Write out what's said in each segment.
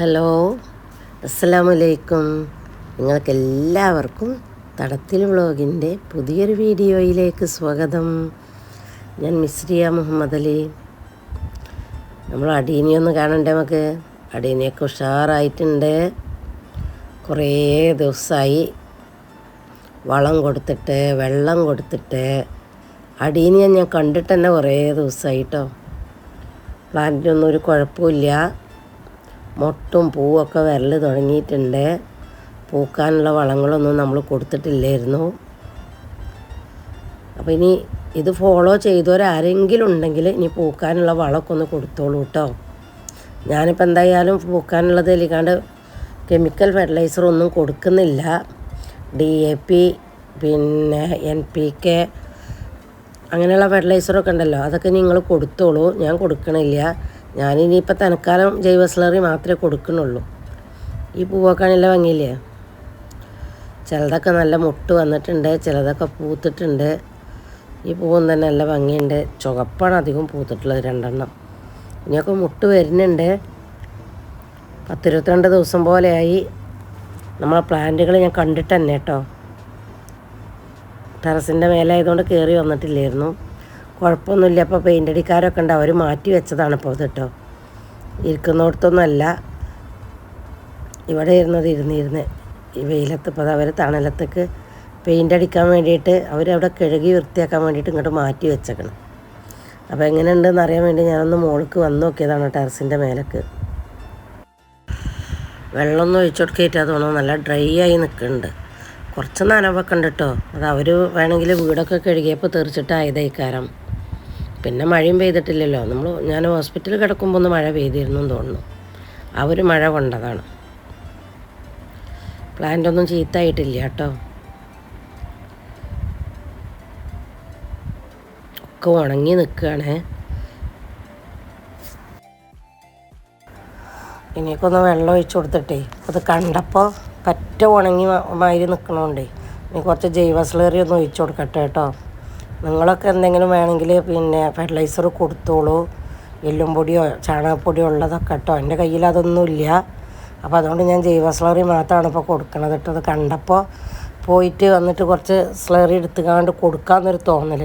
Hello. അസ്സലാമു അലൈക്കും നിങ്ങൾക്ക് എല്ലാവർക്കും തടത്തിൽ വ്ളോഗിന്റെ പുതിയൊരു വീഡിയോയിലേക്ക് സ്വാഗതം. ഞാൻ മിസ്രിയ മുഹമ്മദ് അലി. നമ്മൾ അടീനിയൊന്ന് കാണണ്ടേ നമുക്ക്? അടീനിയൊക്കെ ഉഷാറായിട്ടുണ്ട്. കുറേ ദിവസമായി വളം കൊടുത്തിട്ട് വെള്ളം കൊടുത്തിട്ട്. അടീനിയെ ഞാൻ കണ്ടിട്ട് തന്നെ കുറേ ദിവസമായിട്ടോ പ്ലാന്റിനൊന്നും ഒരു കുഴപ്പമില്ല. മൊട്ടും പൂവൊക്കെ വരൽ തുടങ്ങിയിട്ടുണ്ട്. പൂക്കാനുള്ള വളങ്ങളൊന്നും നമ്മൾ കൊടുത്തിട്ടില്ലായിരുന്നു. അപ്പോൾ ഇനി ഇത് ഫോളോ ചെയ്തവരാരെങ്കിലും ഉണ്ടെങ്കിൽ ഇനി പൂക്കാനുള്ള വളമൊക്കെ ഒന്ന് കൊടുത്തോളൂ കേട്ടോ ഞാനിപ്പോൾ എന്തായാലും പൂക്കാനുള്ളത് എലിക്കാണ്ട് കെമിക്കൽ ഫെർട്ടിലൈസർ ഒന്നും കൊടുക്കുന്നില്ല. ഡി എ പി പിന്നെ എൻ പി കെ അങ്ങനെയുള്ള ഫെർട്ടിലൈസറൊക്കെ ഉണ്ടല്ലോ അതൊക്കെ നിങ്ങൾ കൊടുത്തോളൂ. ഞാൻ കൊടുക്കണില്ല. ഞാനിനിയിപ്പോൾ തനക്കാലം ജൈവ സ്ലറി മാത്രമേ കൊടുക്കണുള്ളൂ ഈ പൂവൊക്കെ നല്ല ഭംഗിയില്ലേ? ചിലതൊക്കെ നല്ല മുട്ട് വന്നിട്ടുണ്ട് ചിലതൊക്കെ പൂത്തിട്ടുണ്ട്. ഈ പൂവും തന്നെ നല്ല ഭംഗിയുണ്ട്. ചുവപ്പാണ് അധികം പൂത്തിട്ടുള്ളത് രണ്ടെണ്ണം. ഇനിയൊക്കെ മുട്ട് വരുന്നുണ്ട്. പത്തിരുപത്തിരണ്ട് ദിവസം പോലെയായി. നമ്മളെ പ്ലാന്റുകൾ ഞാൻ കണ്ടിട്ട് തന്നെ കേട്ടോ. ടെറസിന്റെ മേലായതുകൊണ്ട് കയറി വന്നിട്ടില്ലായിരുന്നു. കുഴപ്പമൊന്നുമില്ല. അപ്പോൾ പെയിന്റ് അടിക്കാരൊക്കെ ഉണ്ട്. അവർ മാറ്റി വെച്ചതാണ് ഇപ്പോൾ ഇത് കേട്ടോ ഇരിക്കുന്നിടത്തൊന്നുമല്ല. ഇവിടെ ഇരുന്നത് ഇരുന്നിരുന്ന് ഈ വെയിലത്ത് ഇപ്പോൾ അവർ തണലത്തേക്ക് പെയിന്റ് അടിക്കാൻ വേണ്ടിയിട്ട് അവരവിടെ കഴുകി വൃത്തിയാക്കാൻ വേണ്ടിയിട്ട് ഇങ്ങോട്ട് മാറ്റി വെച്ചേക്കണം. അപ്പോൾ എങ്ങനെയുണ്ടെന്ന് അറിയാൻ വേണ്ടി ഞാനൊന്ന് മോൾക്ക് വന്നു നോക്കിയതാണ് ടെറസിന്റെ മേലേക്ക്. വെള്ളമൊന്നും ഒഴിച്ചു കൊടുക്കിയിട്ട് തോന്നുന്നു. നല്ല ഡ്രൈ ആയി നിൽക്കുന്നുണ്ട്. കുറച്ച് നനവൊക്കെ ഉണ്ട് കേട്ടോ അത് അവർ വേണമെങ്കിൽ വീടൊക്കെ കഴുകിയപ്പോൾ തെറിച്ചിട്ടായതേക്കാരം പിന്നെ മഴയും പെയ്തിട്ടില്ലല്ലോ. നമ്മൾ ഞാൻ ഹോസ്പിറ്റലിൽ കിടക്കുമ്പോൾ ഒന്ന് മഴ പെയ്തിരുന്നു തോന്നുന്നു. ഒരു മഴ കൊണ്ടതാണ്. പ്ലാന്റ് ഒന്നും ചീത്തായിട്ടില്ല കേട്ടോ. ഒക്കെ ഉണങ്ങി നിൽക്കുകയാണ് ഇനിയൊക്കെ ഒന്ന് വെള്ളം ഒഴിച്ചു കൊടുത്തിട്ടേ. അത് കണ്ടപ്പോൾ പറ്റ ഉണങ്ങി മാതിരി നിൽക്കണോണ്ടേ ഇനി കുറച്ച് ജൈവ സ്ലേറി ഒന്ന് ഒഴിച്ചു കൊടുക്കട്ടെ കേട്ടോ. നിങ്ങളൊക്കെ എന്തെങ്കിലും വേണമെങ്കിൽ പിന്നെ ഫെർട്ടിലൈസർ കൊടുത്തോളൂ എല്ലും പൊടിയോ ചാണകപ്പൊടിയോ ഉള്ളതൊക്കെ കേട്ടോ. എന്റെ കയ്യിൽ അതൊന്നുമില്ല അപ്പോൾ അതുകൊണ്ട് ഞാൻ ജൈവ സ്ലറി മാത്രമാണ് ഇപ്പോൾ കൊടുക്കണത് കേട്ടോ. അത് കണ്ടപ്പോൾ പോയിട്ട് വന്നിട്ട് കുറച്ച് സ്ലറി എടുത്തുകാണ്ട് കൊടുക്കാമെന്നൊരു തോന്നൽ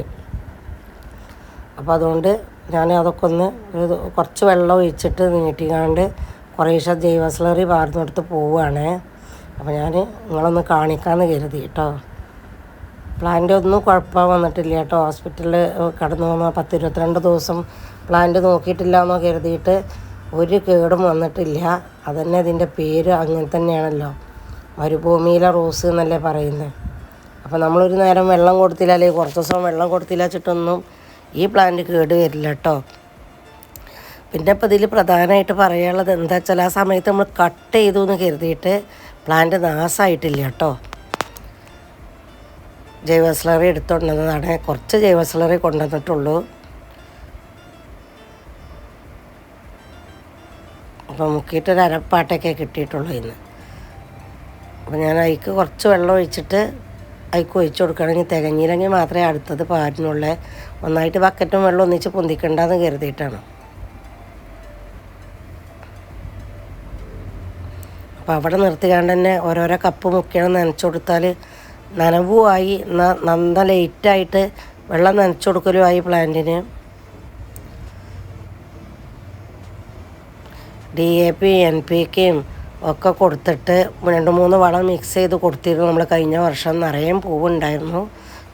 അപ്പോൾ അതുകൊണ്ട് ഞാൻ അതൊക്കെ ഒന്ന് കുറച്ച് വെള്ളം ഒഴിച്ചിട്ട് നീട്ടി നീട്ടിക്കാണ്ട് കുറേശ്ശെ ജൈവ സ്ലറി പാർന്നെടുത്ത് പോവുകയാണ് അപ്പോൾ ഞാൻ നിങ്ങളൊന്ന് കാണിക്കാമെന്ന് കരുതി കേട്ടോ. പ്ലാന്റ് ഒന്നും കുഴപ്പം വന്നിട്ടില്ല കേട്ടോ. ഹോസ്പിറ്റലിൽ കടന്നു വന്ന പത്ത് ഇരുപത്തിരണ്ട് ദിവസം പ്ലാന്റ് നോക്കിയിട്ടില്ല എന്നോ കരുതിയിട്ട് ഒരു കേടും വന്നിട്ടില്ല. അതന്നെ അതിന്റെ പേര് അങ്ങനെ തന്നെയാണല്ലോ. മരുഭൂമിയിലെ റോസ് എന്നല്ലേ പറയുന്നത് അപ്പോൾ നമ്മളൊരു നേരം വെള്ളം കൊടുത്തില്ല അല്ലെങ്കിൽ കുറച്ച് ദിവസം വെള്ളം കൊടുത്തില്ല വെച്ചിട്ടൊന്നും ഈ പ്ലാന്റ് കേട് വരില്ല കേട്ടോ. പിന്നെ ഇപ്പോൾ ഇതിൽ പ്രധാനമായിട്ട് പറയാനുള്ളത് എന്താ വെച്ചാൽ ആ സമയത്ത് നമ്മൾ കട്ട് ചെയ്തു എന്ന് കരുതിയിട്ട് പ്ലാന്റ് നാശമായിട്ടില്ല കേട്ടോ. ജൈവ സ്ലറി എടുത്തുകൊണ്ടുവന്നതാണ് കുറച്ച് ജൈവ സ്ലറി കൊണ്ടുവന്നിട്ടുള്ളൂ. അപ്പോൾ മുക്കിയിട്ടൊരു അരപ്പാട്ടൊക്കെ കിട്ടിയിട്ടുള്ളൂ ഇന്ന്. അപ്പോൾ ഞാൻ അതിക്ക് കുറച്ച് വെള്ളം ഒഴിച്ചിട്ട് അതിക്ക് ഒഴിച്ചു കൊടുക്കുകയാണെങ്കിൽ തികഞ്ഞില്ലെങ്കിൽ മാത്രമേ അടുത്തത് പാരിനുള്ള. ഒന്നായിട്ട് ബക്കറ്റും വെള്ളം ഒന്നിച്ച് പൊന്തിക്കണ്ടെന്ന് കരുതിയിട്ടാണ്. അപ്പോൾ അവിടെ നിർത്തിക്കാണ്ട് തന്നെ ഓരോരോ കപ്പ് മുക്കിയാണ് നനച്ചു കൊടുത്താൽ നനവുമായി നന്ന ലൈറ്റായിട്ട് വെള്ളം നനച്ചു കൊടുക്കലുമായി പ്ലാന്റിന്. D A P N P കെയും ഒക്കെ കൊടുത്തിട്ട് രണ്ട് മൂന്ന് വളം മിക്സ് ചെയ്ത് കൊടുത്തിരുന്നു. നമ്മൾ കഴിഞ്ഞ വർഷം നിറയെ പൂവുണ്ടായിരുന്നു.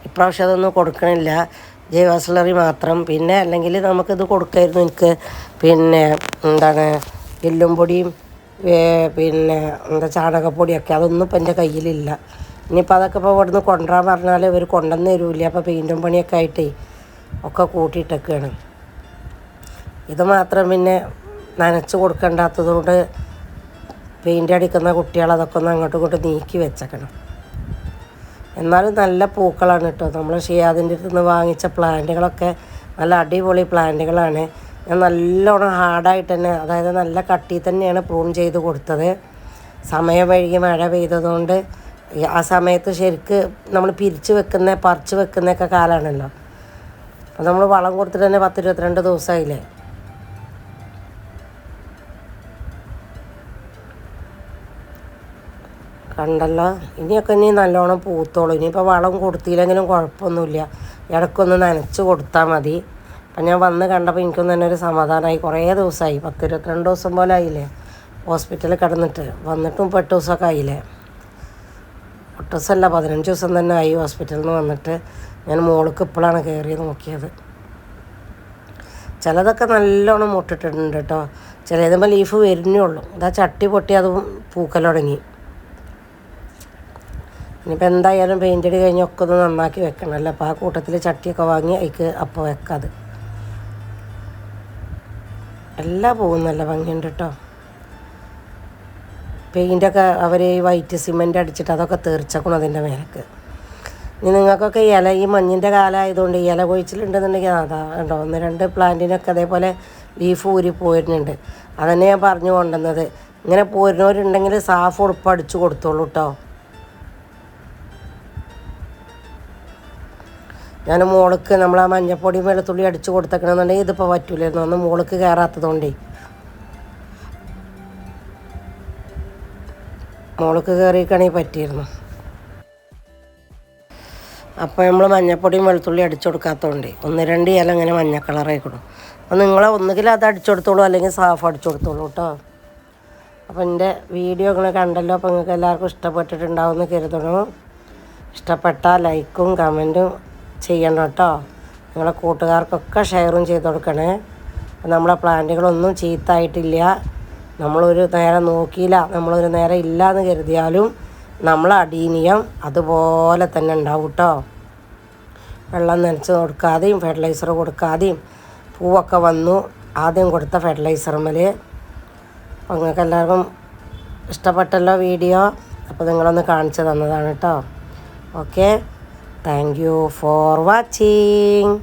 ഇപ്രാവശ്യം അതൊന്നും കൊടുക്കണില്ല. ജൈവസിലറി മാത്രം. പിന്നെ അല്ലെങ്കിൽ നമുക്കിത് കൊടുക്കായിരുന്നു എനിക്ക്. പിന്നെ എന്താണ് എല്ലും പൊടിയും പിന്നെ എന്താ ചാണകപ്പൊടിയൊക്കെ. അതൊന്നും ഇപ്പം എന്റെ കയ്യിലില്ല. ഇനിയിപ്പോൾ അതൊക്കെ ഇപ്പോൾ ഇവിടുന്ന് കൊണ്ടുവരാൻ പറഞ്ഞാൽ ഇവർ കൊണ്ടുവന്ന് തരൂല്ല? അപ്പോൾ പെയിന്റും പണിയൊക്കെ ആയിട്ടേ ഒക്കെ കൂട്ടിയിട്ടൊക്കെയാണ് ഇത് മാത്രം പിന്നെ നനച്ച് കൊടുക്കേണ്ടാത്തതുകൊണ്ട് പെയിന്റ് അടിക്കുന്ന കുട്ടികൾ അതൊക്കെ ഒന്ന് അങ്ങോട്ടും ഇങ്ങോട്ടും നീക്കി വെച്ചേക്കണം. എന്നാലും നല്ല പൂക്കളാണ് കേട്ടോ. നമ്മൾ ഷിയാദിന്റെ അടുത്ത് നിന്ന് വാങ്ങിച്ച പ്ലാന്റുകളൊക്കെ നല്ല അടിപൊളി പ്ലാന്റുകളാണ്. ഞാൻ നല്ലോണം ഹാർഡായിട്ട് തന്നെ അതായത് നല്ല കട്ടി തന്നെയാണ് പ്രൂൺ ചെയ്ത് കൊടുത്തത്. സമയം വൈകി മഴ പെയ്തതുകൊണ്ട് ആ സമയത്ത് ശരിക്ക് നമ്മൾ പിരിച്ചു വെക്കുന്ന പറിച്ചു വെക്കുന്നൊക്കെ കാലമാണല്ലോ അപ്പം നമ്മൾ വളം കൊടുത്തിട്ട് തന്നെ പത്ത് ഇരുപത്തിരണ്ട് ദിവസമായില്ലേ കണ്ടല്ലോ? ഇനിയൊക്കെ ഇനി നല്ലോണം പൂത്തോളൂ. ഇനിയിപ്പോൾ വളം കൊടുത്തില്ലെങ്കിലും കുഴപ്പമൊന്നുമില്ല. ഇടയ്ക്കൊന്ന് നനച്ച് കൊടുത്താൽ മതി. അപ്പം ഞാൻ വന്ന് കണ്ടപ്പോൾ എനിക്കൊന്നും തന്നെ ഒരു സമാധാനമായി കുറേ ദിവസമായി പത്ത് ഇരുപത്തിരണ്ട് ദിവസം പോലെ ആയില്ലേ? ഹോസ്പിറ്റലിൽ കിടന്നിട്ട്. വന്നിട്ടും ഇപ്പോൾ എട്ട് ദിവസമൊക്കെ ആയില്ലേ? എട്ട് ദിവസമല്ല പതിനഞ്ച് ദിവസം തന്നെ ആയി ഹോസ്പിറ്റലിൽ നിന്ന് വന്നിട്ട്. ഞാൻ മോൾക്ക് ഇപ്പോഴാണ് കയറി നോക്കിയത്. ചിലതൊക്കെ നല്ലോണം മുട്ടിട്ടിട്ടുണ്ട് കേട്ടോ. ചിലതുമ്പോൾ ലീഫ് വരുന്നേ ഉള്ളൂ. ഇതാ ചട്ടി പൊട്ടി അത് പൂക്കൽ തുടങ്ങി. ഇനിയിപ്പോൾ എന്തായാലും പെയിന്റ് അടി കഴിഞ്ഞ് ഒക്കെ ഒന്ന് നന്നാക്കി വെക്കണമല്ലോ അപ്പോൾ ആ കൂട്ടത്തിൽ ചട്ടിയൊക്കെ വാങ്ങി അതിക്ക് അപ്പോൾ വെക്കാതെ. എല്ലാം പോകും നല്ല ഭംഗിയുണ്ട് കേട്ടോ. പെയിന്റൊക്കെ അവർ വൈറ്റ് സിമെന്റ് അടിച്ചിട്ട് അതൊക്കെ തീർച്ചക്കണം അതിന്റെ മേലേക്ക്. ഇനി നിങ്ങൾക്കൊക്കെ ഇല ഈ മഞ്ഞിന്റെ കാലമായതുകൊണ്ട് ഇല കൊഴിച്ചിലുണ്ടെന്നുണ്ടെങ്കിൽ അതാ ഉണ്ടോ ഒന്ന് രണ്ട് പ്ലാന്റിനൊക്കെ അതേപോലെ ലീഫ് ഊരി പോരുന്നുണ്ട്. അതന്നെ ഞാൻ പറഞ്ഞു കൊണ്ടുവന്നത്. ഇങ്ങനെ പോരുന്നവരുണ്ടെങ്കിൽ സാഫ് ഉടുപ്പ് അടിച്ചു കൊടുത്തോളൂ കേട്ടോ ഞാൻ മോൾക്ക് നമ്മൾ ആ മഞ്ഞപ്പൊടി വെളുത്തുള്ളി അടിച്ചു കൊടുത്തേക്കണമെന്നുണ്ടെങ്കിൽ ഇതിപ്പോൾ പറ്റൂലായിരുന്നു. ഒന്ന് മോൾക്ക് കയറാത്തതുകൊണ്ടേ മോൾക്ക് കയറിക്കണെങ്കിൽ പറ്റിയിരുന്നു. അപ്പോൾ നമ്മൾ മഞ്ഞപ്പൊടിയും വെളുത്തുള്ളി അടിച്ചു കൊടുക്കാത്തതുകൊണ്ട് ഒന്ന് രണ്ട് ഇല ഇങ്ങനെ മഞ്ഞ കളറായി കൊടുക്കും. അപ്പോൾ നിങ്ങൾ ഒന്നുകിൽ അത് അടിച്ചു കൊടുത്തോളൂ അല്ലെങ്കിൽ സാഫ് അടിച്ചു കൊടുത്തോളൂ കേട്ടോ അപ്പോൾ എന്റെ വീഡിയോ നിങ്ങൾ കണ്ടല്ലോ അപ്പോൾ നിങ്ങൾക്ക് എല്ലാവർക്കും ഇഷ്ടപ്പെട്ടിട്ടുണ്ടാവുമെന്ന് കരുതണു ഇഷ്ടപ്പെട്ട ലൈക്കും കമന്റും ചെയ്യണം കേട്ടോ നിങ്ങളെ കൂട്ടുകാർക്കൊക്കെ ഷെയറും ചെയ്ത് കൊടുക്കണേ. നമ്മളെ പ്ലാന്റുകളൊന്നും ചീത്തായിട്ടില്ല. നമ്മളൊരു നേരം നോക്കിയില്ല നമ്മളൊരു നേരം ഇല്ല എന്ന് കരുതിയാലും നമ്മൾ അടീനിയം അതുപോലെ തന്നെ ഉണ്ടാവും കേട്ടോ വെള്ളം നനച്ച് കൊടുക്കാതെയും ഫെർട്ടിലൈസർ കൊടുക്കാതെയും പൂവൊക്കെ വന്നു. ആദ്യം കൊടുത്ത ഫെർട്ടിലൈസർമേൽ അപ്പോൾ നിങ്ങൾക്ക് എല്ലാവർക്കും ഇഷ്ടപ്പെട്ടല്ലോ വീഡിയോ. അപ്പോൾ നിങ്ങളൊന്ന് കാണിച്ചു തന്നതാണ് കേട്ടോ okay thank you for watching